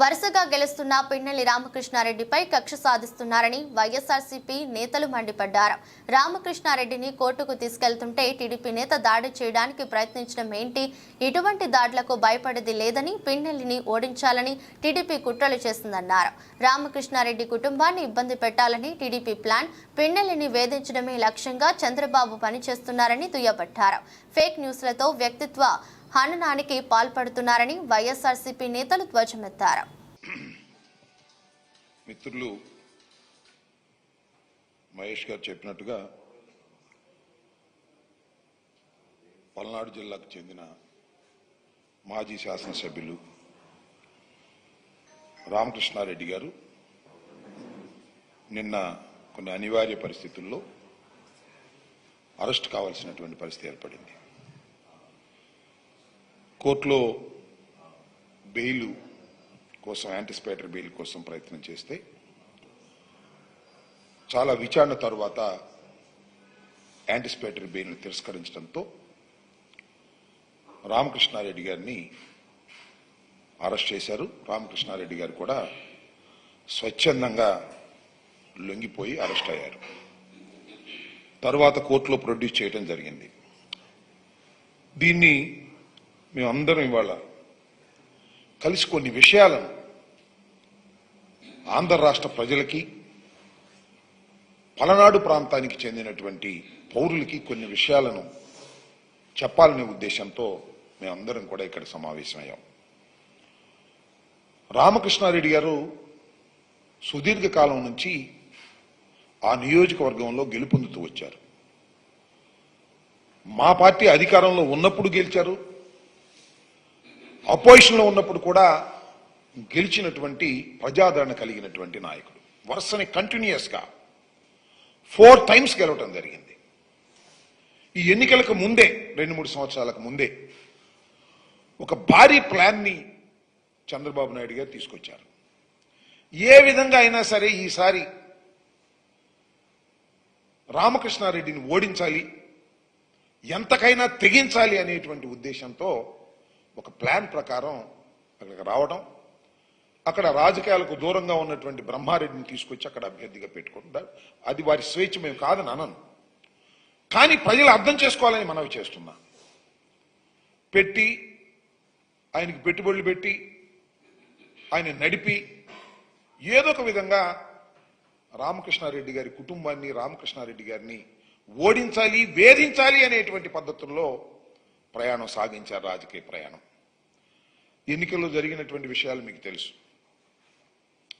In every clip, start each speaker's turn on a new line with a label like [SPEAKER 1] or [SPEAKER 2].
[SPEAKER 1] వరుసగా గెలుస్తున్న పిన్నెల్లి రామకృష్ణారెడ్డిపై కక్ష సాధిస్తున్నారని వైఎస్ఆర్సీపీ నేతలు మండిపడ్డారు. రామకృష్ణారెడ్డిని కోర్టుకు తీసుకెళ్తుంటే టీడీపీ నేత దాడి చేయడానికి ప్రయత్నించడం ఏంటి? ఇటువంటి దాడులకు భయపడేది లేదని పిన్నెల్లిని ఓడించాలని టీడీపీ కుట్రలు చేసిందన్నారు రామకృష్ణారెడ్డి కుటుంబాన్ని ఇబ్బంది పెట్టాలని టీడీపీ ప్లాన్ పిన్నెల్లిని వేధించడమే లక్ష్యంగా చంద్రబాబు పనిచేస్తున్నారని దుయ్యబట్టారు. ఫేక్ న్యూస్లతో వ్యక్తిత్వ హననానికి పాల్పడుతున్నారని వైఎస్ఆర్సీపీ నేతలు ధ్వజమెత్తారు.
[SPEAKER 2] మిత్రులు మహేష్ గారు చెప్పినట్టుగా పల్నాడు జిల్లాకు చెందిన మాజీ శాసనసభ్యులు రామకృష్ణారెడ్డి గారు నిన్న కొన్ని అనివార్య పరిస్థితుల్లో అరెస్ట్ కావాల్సినటువంటి పరిస్థితి ఏర్పడింది. కోర్టులో బెయిల్ కోసం యాంటిసిపేటరీ బెయిల్ కోసం ప్రయత్నం చేస్తే చాలా విచారణ తర్వాత యాంటిసిపేటరీ బెయిల్ను తిరస్కరించడంతో రామకృష్ణారెడ్డి గారిని అరెస్ట్ చేశారు. రామకృష్ణారెడ్డి గారు కూడా స్వచ్ఛందంగా లొంగిపోయి అరెస్ట్ అయ్యారు. తర్వాత కోర్టులో ప్రొడ్యూస్ చేయడం జరిగింది. దీన్ని మేమందరం ఇవాళ కలిసి కొన్ని విషయాలను ఆంధ్ర రాష్ట్ర ప్రజలకి పలనాడు ప్రాంతానికి చెందినటువంటి పౌరులకి కొన్ని విషయాలను చెప్పాలనే ఉద్దేశంతో మేమందరం కూడా ఇక్కడ సమావేశమయ్యాం. రామకృష్ణారెడ్డి గారు సుదీర్ఘకాలం నుంచి ఆ నియోజకవర్గంలో గెలుపొందుతూ వచ్చారు. మా పార్టీ అధికారంలో ఉన్నప్పుడు గెలిచారు. అపోజిషన్లో ఉన్నప్పుడు కూడా గెలిచినటువంటి ప్రజాదరణ కలిగినటువంటి నాయకుడు. వరుసని కంటిన్యూస్గా ఫోర్ టైమ్స్ గెలవటం జరిగింది. ఈ ఎన్నికలకు ముందే రెండు మూడు సంవత్సరాలకు ముందే ఒక భారీ ప్లాన్ని చంద్రబాబు నాయుడు గారు తీసుకొచ్చారు. ఏ విధంగా అయినా సరే ఈసారి రామకృష్ణారెడ్డిని ఓడించాలి ఎంతకైనా తెగించాలి అనేటువంటి ఉద్దేశంతో ఒక ప్లాన్ ప్రకారం అక్కడికి రావడం అక్కడ రాజకీయాలకు దూరంగా ఉన్నటువంటి బ్రహ్మారెడ్డిని తీసుకొచ్చి అక్కడ అభ్యర్థిగా పెట్టుకుంటారు అది వారి స్వేచ్ఛ మేము కాదని అనను కానీ ప్రజలు అర్థం చేసుకోవాలని మనవి చేస్తున్నా. పెట్టి ఆయనకి పెట్టుబడులు పెట్టి ఆయన నడిపి ఏదో ఒక విధంగా రామకృష్ణారెడ్డి గారి కుటుంబాన్ని రామకృష్ణారెడ్డి గారిని ఓడించాలి వేధించాలి అనేటువంటి పద్ధతుల్లో ప్రయాణం సాగించారు రాజకీయ ప్రయాణం. ఎన్నికల్లో జరిగినటువంటి విషయాలు మీకు తెలుసు.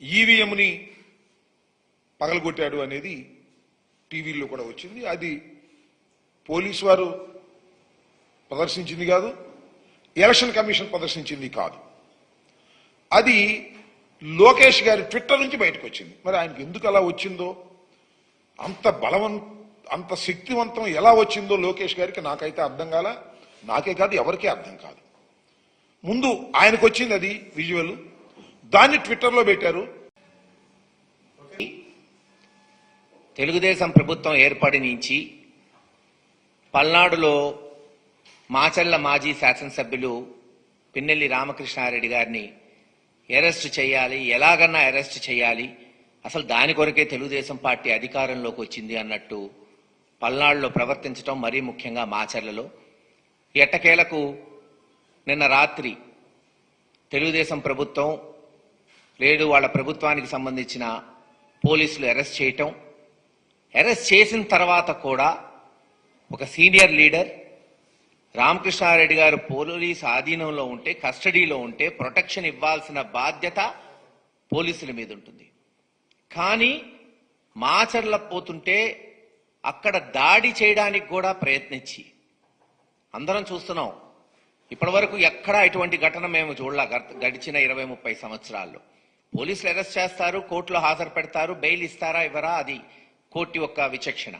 [SPEAKER 2] ఈవీఎంని పగలగొట్టాడు అనేది టీవీల్లో కూడా వచ్చింది. అది పోలీసు వారు ప్రదర్శించింది కాదు ఎలక్షన్ కమిషన్ ప్రదర్శించింది కాదు. అది లోకేష్ గారి ట్విట్టర్ నుంచి బయటకు వచ్చింది. మరి ఆయనకి ఎందుకు అలా వచ్చిందో అంత బలవంత అంత శక్తివంతం ఎలా వచ్చిందో లోకేష్ గారికి నాకైతే అర్థం కాల. నాకే కాదు ఎవరికీ అర్థం కాదు. ముందు ఆయనకు వచ్చింది అది విజువల్ దాన్ని ట్విట్టర్లో పెట్టారు.
[SPEAKER 3] తెలుగుదేశం ప్రభుత్వం ఏర్పడి నుంచి పల్నాడులో మాచర్ల మాజీ శాసనసభ్యులు పిన్నెల్లి రామకృష్ణారెడ్డి గారిని అరెస్ట్ చేయాలి ఎలాగన్నా అరెస్ట్ చేయాలి అసలు దాని కొరకే తెలుగుదేశం పార్టీ అధికారంలోకి వచ్చింది అన్నట్టు పల్నాడులో ప్రవర్తించడం మరీ ముఖ్యంగా మాచర్లలో. ఎట్టకేలకు నిన్న రాత్రి తెలుగుదేశం ప్రభుత్వం లేడు వాళ్ళ ప్రభుత్వానికి సంబంధించిన పోలీసులు అరెస్ట్ చేయటం. అరెస్ట్ చేసిన తర్వాత కూడా ఒక సీనియర్ లీడర్ రామకృష్ణారెడ్డి గారు పోలీస్ ఆధీనంలో ఉంటే కస్టడీలో ఉంటే ప్రొటెక్షన్ ఇవ్వాల్సిన బాధ్యత పోలీసుల మీద ఉంటుంది. కానీ మాచర్ల పోతుంటే అక్కడ దాడి చేయడానికి కూడా ప్రయత్నించి అందరం చూస్తున్నాం. ఇప్పటివరకు ఎక్కడా ఇటువంటి ఘటన మేము చూడలా గడిచిన ఇరవై ముప్పై సంవత్సరాల్లో. పోలీసులు అరెస్ట్ చేస్తారు కోర్టులో హాజరు పెడతారు బెయిల్ ఇస్తారా ఇవ్వరా అది కోర్టు యొక్క విచక్షణ.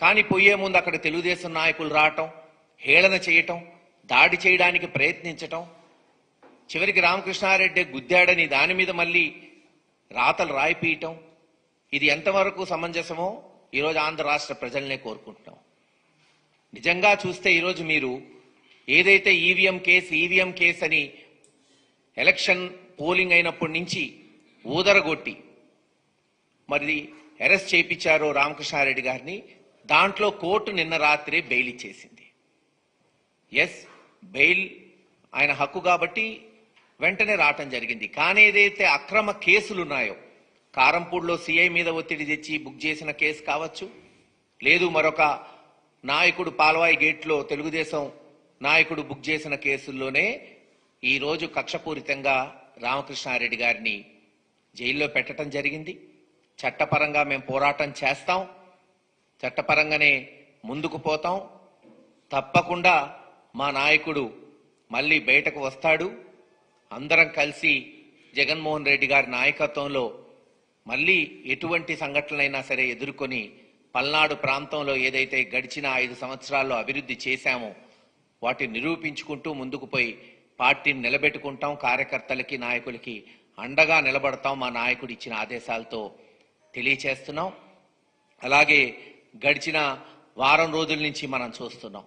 [SPEAKER 3] కానీ పోయే ముందు అక్కడ తెలుగుదేశం నాయకులు రావటం హేళన చేయటం దాడి చేయడానికి ప్రయత్నించటం చివరికి రామకృష్ణారెడ్డి గుద్దాడని దాని మీద మళ్ళీ రాతలు రాయిపీయటం ఇది ఎంతవరకు సమంజసమో ఈరోజు ఆంధ్ర రాష్ట్ర ప్రజల్నే కోరుకుంటున్నాం. నిజంగా చూస్తే ఈరోజు మీరు ఏదైతే ఈవీఎం కేసు ఈవీఎం కేసు అని ఎలక్షన్ పోలింగ్ అయినప్పటి నుంచి ఊదరగొట్టి మరి అరెస్ట్ చేయించారో రామకృష్ణారెడ్డి గారిని దాంట్లో కోర్టు నిన్న రాత్రి బెయిల్ ఇచ్చేసింది. ఎస్ బెయిల్ ఆయన హక్కు కాబట్టి వెంటనే రావటం జరిగింది. కానీ ఏదైతే అక్రమ కేసులు ఉన్నాయో కారంపూడిలో సిఐ మీద ఒత్తిడి తెచ్చి బుక్ చేసిన కేసు కావచ్చు లేదు మరొక నాయకుడు పాల్వాయి గేట్లో తెలుగుదేశం నాయకుడు బుక్ చేసిన కేసుల్లోనే ఈరోజు కక్షపూరితంగా రామకృష్ణారెడ్డి గారిని జైల్లో పెట్టడం జరిగింది. చట్టపరంగా మేము పోరాటం చేస్తాం. చట్టపరంగానే ముందుకు పోతాం. తప్పకుండా మా నాయకుడు మళ్ళీ బయటకు వస్తాడు. అందరం కలిసి జగన్మోహన్ రెడ్డి గారి నాయకత్వంలో మళ్ళీ ఎటువంటి సంఘటనలైనా సరే ఎదుర్కొని పల్నాడు ప్రాంతంలో ఏదైతే గడిచిన ఐదు సంవత్సరాల్లో అభివృద్ధి చేశామో వాటిని నిరూపించుకుంటూ ముందుకు పోయి పార్టీని నిలబెట్టుకుంటాం కార్యకర్తలకి నాయకులకి అండగా నిలబడతాం మా నాయకుడు ఇచ్చిన ఆదేశాలతో తెలియచేస్తున్నాం. అలాగే గడిచిన వారం రోజుల నుంచి మనం చూస్తున్నాం.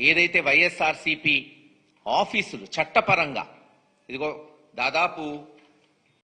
[SPEAKER 3] ఏదైతే వైఎస్ఆర్సిపి ఆఫీసులు చట్టపరంగా ఇదిగో దాదాపు